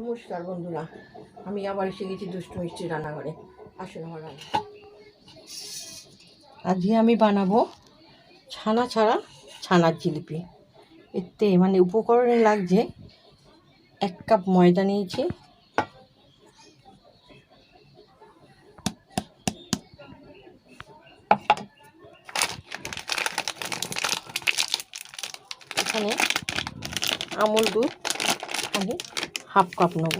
নমস্কার বন্ধুরা, আমি আবার এসে গেছি দুষ্টু মিষ্টি রান্নাঘরে। আসুন আমার রান্না। আজকে আমি বানাবো ছানা ছাড়া ছানার জিলিপি। এতে মানে উপকরণে লাগছে এক কাপ ময়দা নিয়েছি। এখানে আমুল দুধ আমি হাফ কাপ নেব।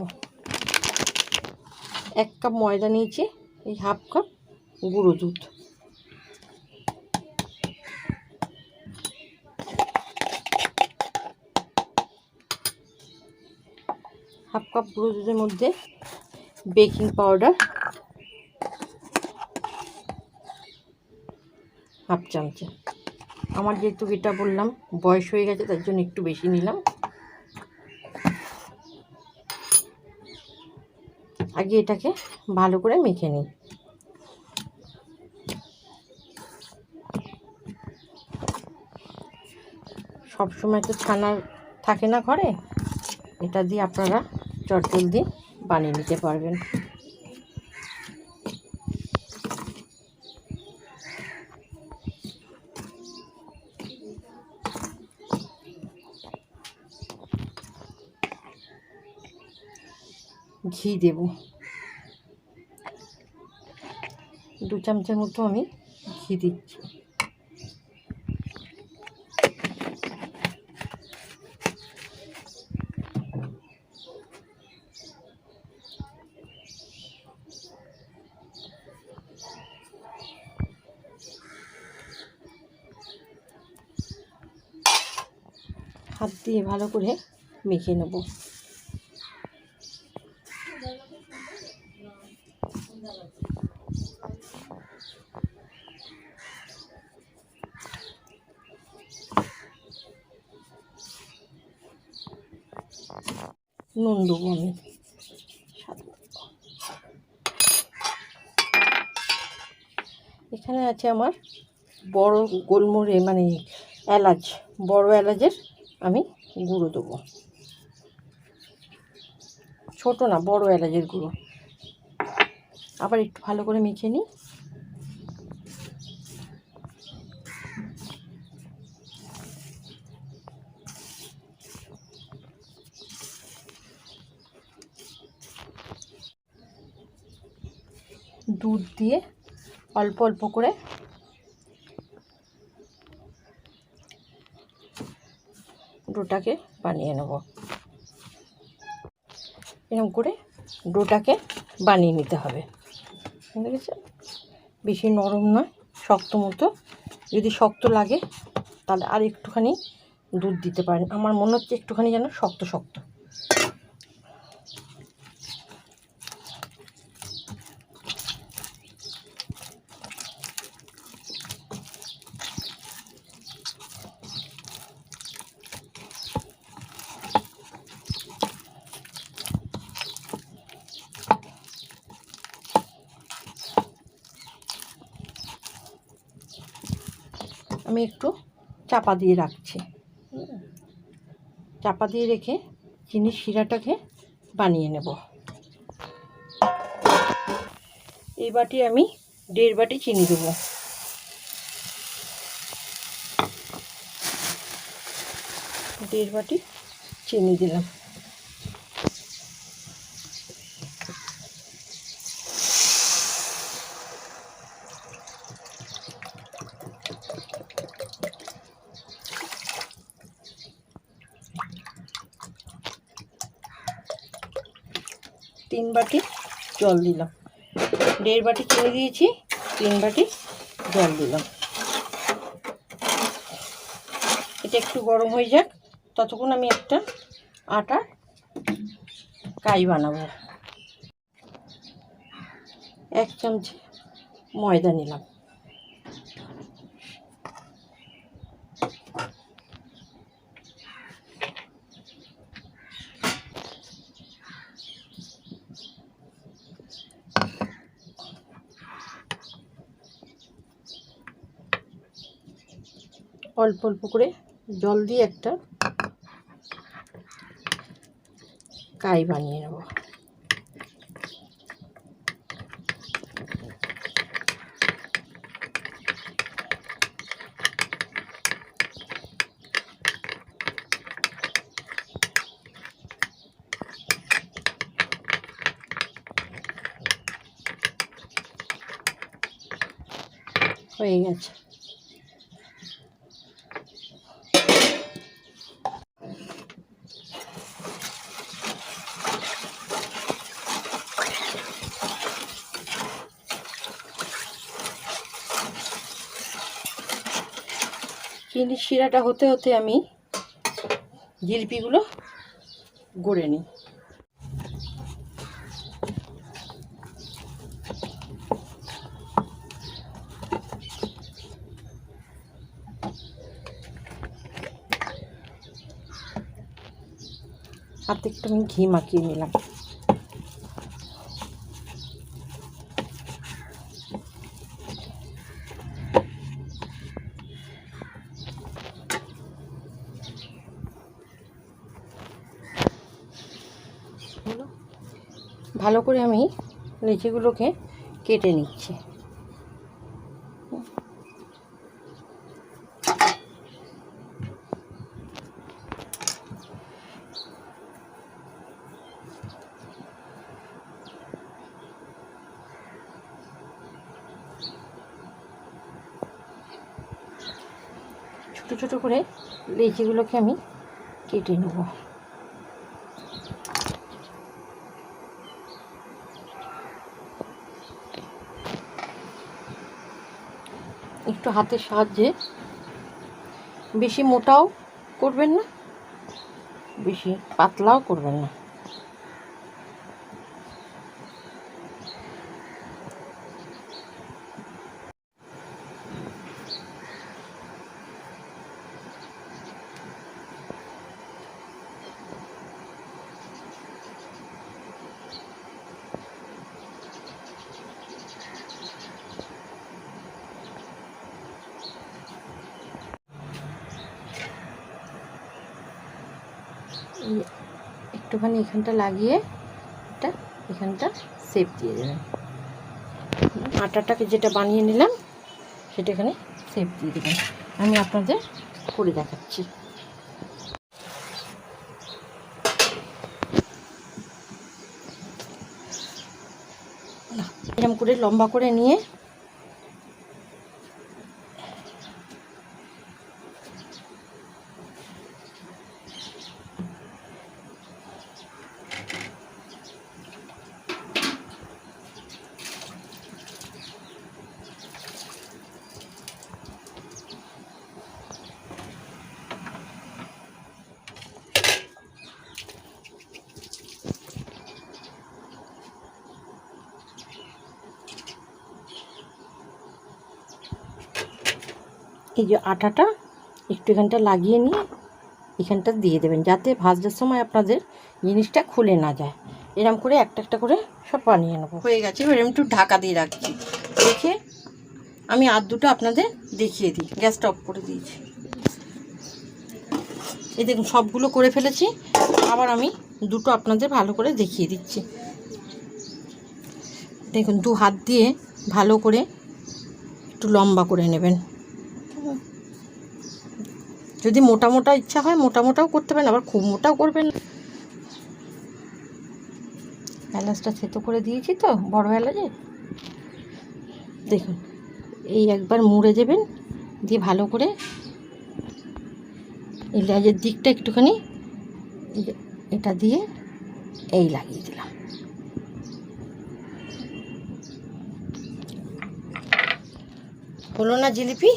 এক কাপ ময়দা নিয়েছি, এই হাফ কাপ গুঁড়ো দুধ। হাফ কাপ গুঁড়ো দুধের মধ্যে বেকিং পাউডার, হাফ চামচে। আমার যেহেতু এটা বললাম, বয়স হয়ে গেছে, তার জন্য একটু বেশি নিলাম। আগে এটাকে ভালো করে মেখে নিই। সব সময় তো ছানার থাকে না ঘরে, এটা দিয়ে আপনারা চটজলদি বানিয়ে নিতে পারবেন। ঘি দেব। দু চামচের মতো আমি ঘি দিচ্ছি। হাত দিয়ে ভালো করে মেখে নেব। নুন দেবো আমি এখানে আছে আমার বড় গোলমরে মানে এলাচ, বড় এলাচের আমি গুঁড়ো দেবো। ছোট না, বড় এলাচের গুঁড়ো। আবার একটু ভালো করে মেখে নিই। দুধ দিয়ে অল্প অল্প করে ডোটাকে বানিয়ে নেব। এরকম করে ডোটাকে বানিয়ে নিতে হবে। বুঝতে বেশি নরম নয়, শক্ত মতো। যদি শক্ত লাগে, তাহলে আর একটুখানি দুধ দিতে পারেন। আমার মনে হচ্ছে একটুখানি যেন শক্ত শক্ত। আমি একটু চাপা দিয়ে রাখছি। চাপা দিয়ে রেখে চিনির শিরাটাকে বানিয়ে নেব। এই বাটি আমি দেড় বাটি চিনি দেবো। দেড় বাটি চিনি দিলাম। তিন বাটি জল দিলাম। দেড় বাটি চিনি দিয়েছি, তিন বাটি জল দিলাম। এটা একটু গরম হয়ে যাক, ততক্ষণ আমি একটা আটা কাই বানাবো। এক চামচ ময়দা নিলাম। অল্প অল্প করে জল দিয়ে একটা কাই বানিয়ে নেব। হয়ে গেছে। চিনি শিরাটা হতে হতে আমি জিলিপিগুলো গড়ে নিই। হাতে একটু আমি ঘি মাখিয়ে নিলাম হলো। ভালো করে আমি লেচিগুলোকে কেটে নিচ্ছি। ছোট ছোট করে লেচিগুলোকে আমি কেটে নেব। একটু হাতের সাহায্যে। বেশি মোটাও করবেন না বেশি পাতলাও করবেন না এই একটুখানি এখানটা লাগিয়ে এটা এখানটা সেপ দিয়ে দেবেন আটাটাকে যেটা বানিয়ে নিলাম, সেটা এখানে সেপ দিয়ে দেবেন আমি আপনাদের করে দেখাচ্ছি। এরকম করে লম্বা করে নিয়ে এই যে আটাটা একটু এখানটা লাগিয়ে নিয়ে এখানটা দিয়ে দেবেন, যাতে ভাজার সময় আপনাদের জিনিসটা খুলে না যায়। এরম করে একটা একটা করে সব বানিয়ে নেব। হয়ে গেছে, এবার একটু ঢাকা দিয়ে রাখছি। রেখে আমি আর দুটো আপনাদের দেখিয়ে দিই গ্যাসটা অফ করে দিয়েছি। এই দেখুন, সবগুলো করে ফেলেছি, আবার আমি দুটো আপনাদের ভালো করে দেখিয়ে দিচ্ছি। দেখুন, দু হাত দিয়ে ভালো করে একটু লম্বা করে নেবেন। যদি মোটা মোটা ইচ্ছা হয়, মোটা মোটাও করতে পারেন, আবার খুব মোটাও করবেন এলাচটা থেতো করে দিয়েছি তো, বড় এলাচে দেখুন, এই একবার মুড়ে দেবেন, দিয়ে ভালো করে এই লেজের দিকটা একটুখানি এটা দিয়ে এই লাগিয়ে দিলাম। হলো না জিলিপি?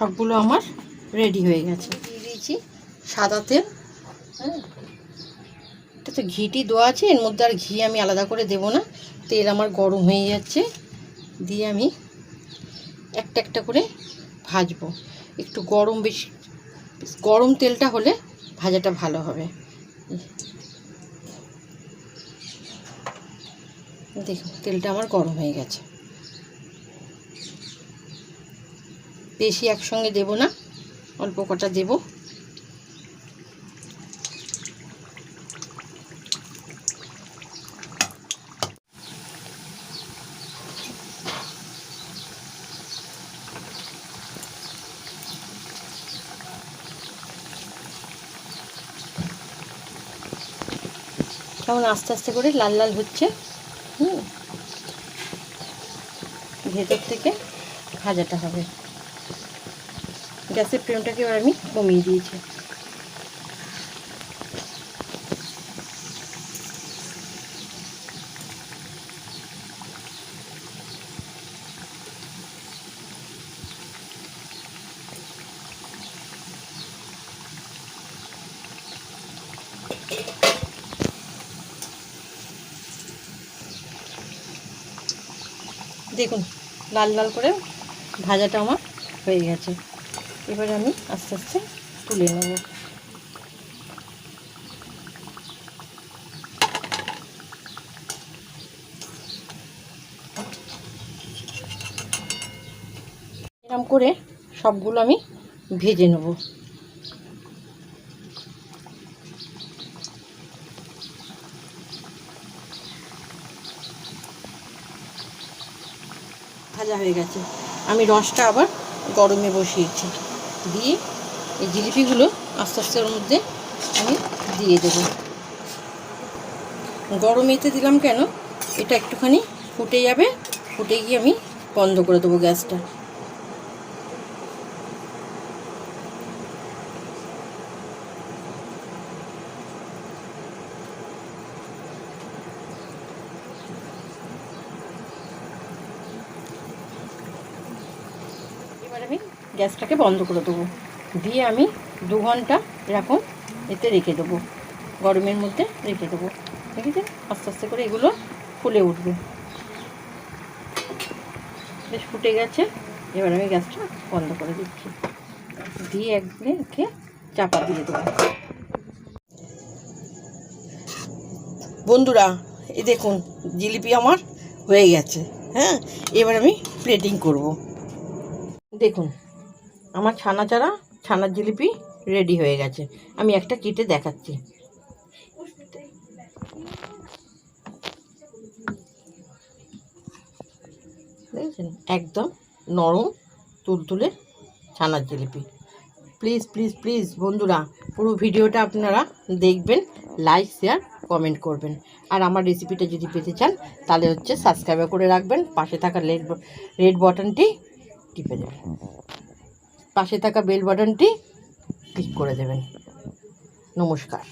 সবগুলো আমার রেডি হয়ে গেছে। দিয়ে দিয়েছি সাদা তেল। হ্যাঁ। এটা তো ঘিটি দেওয়া আছে, এর মধ্যে আর ঘি আমি আলাদা করে দেব না। তেল আমার গরম হয়ে যাচ্ছে। দিয়ে আমি একটা একটা করে ভাজবো। একটু গরম বেশি, গরম তেলটা হলে ভাজাটা ভালো হবে। দেখুন, তেলটা আমার গরম হয়ে গেছে। বেশি একসঙ্গে দেব না, অল্প কটা দেব। কেমন আস্তে আস্তে করে লাল লাল হচ্ছে, হুম? ভেতর থেকে ভাজাটা হবে। গ্যাসের ফ্লেমটাকে এবার আমি কমিয়ে দিয়েছি। দেখুন লাল লাল করে ভাজাটা আমার হয়ে গেছে। এবারে আমি আস্তে আস্তে তুলে নেব। এরকম করে সবগুলো আমি ভেজে নেব। ভাজা হয়ে গেছে। আমি রসটা আবার গরমে বসিয়েছি। দিয়ে এই জিলিপিগুলো আস্তে আস্তে ওর মধ্যে আমি দিয়ে দেব। গরম এতে দিলাম কেন? এটা একটুখানি ফুটে যাবে, ফুটে গিয়ে আমি বন্ধ করে দেবো গ্যাসটা এবার আমি গ্যাসটাকে বন্ধ করে দেবো। দিয়ে আমি দু ঘণ্টা এরকম এতে রেখে দেবো। গরমের মধ্যে রেখে দেবো। দেখেছেন? আস্তে আস্তে করে এগুলো ফুলে উঠবে। বেশ ফুটে গেছে। এবার আমি গ্যাসটা বন্ধ করে দিচ্ছি। দিয়ে একদিনে রেখে চাপা দিয়ে দেবো। বন্ধুরা, এই দেখুন, জিলিপি আমার হয়ে গেছে। হ্যাঁ এবার আমি প্লেটিং করব। দেখুন আমার ছানা চারা ছানার জিলিপি রেডি হয়ে গেছে। আমি একটা কেটে দেখাচ্ছি। একদম নরম, তুলতুলে ছানার জিলিপি। প্লিজ প্লিজ প্লিজ বন্ধুরা, পুরো ভিডিওটা আপনারা দেখবেন লাইক শেয়ার কমেন্ট করবেন। আর আমার রেসিপিটা যদি পেতে চান, তাহলে হচ্ছে সাবস্ক্রাইব করে রাখবেন, পাশে থাকা রেড রেড বাটনটি টিপে দেবেন। পাশে থাকা বেল বাটনটি ক্লিক করে দেবেন। নমস্কার।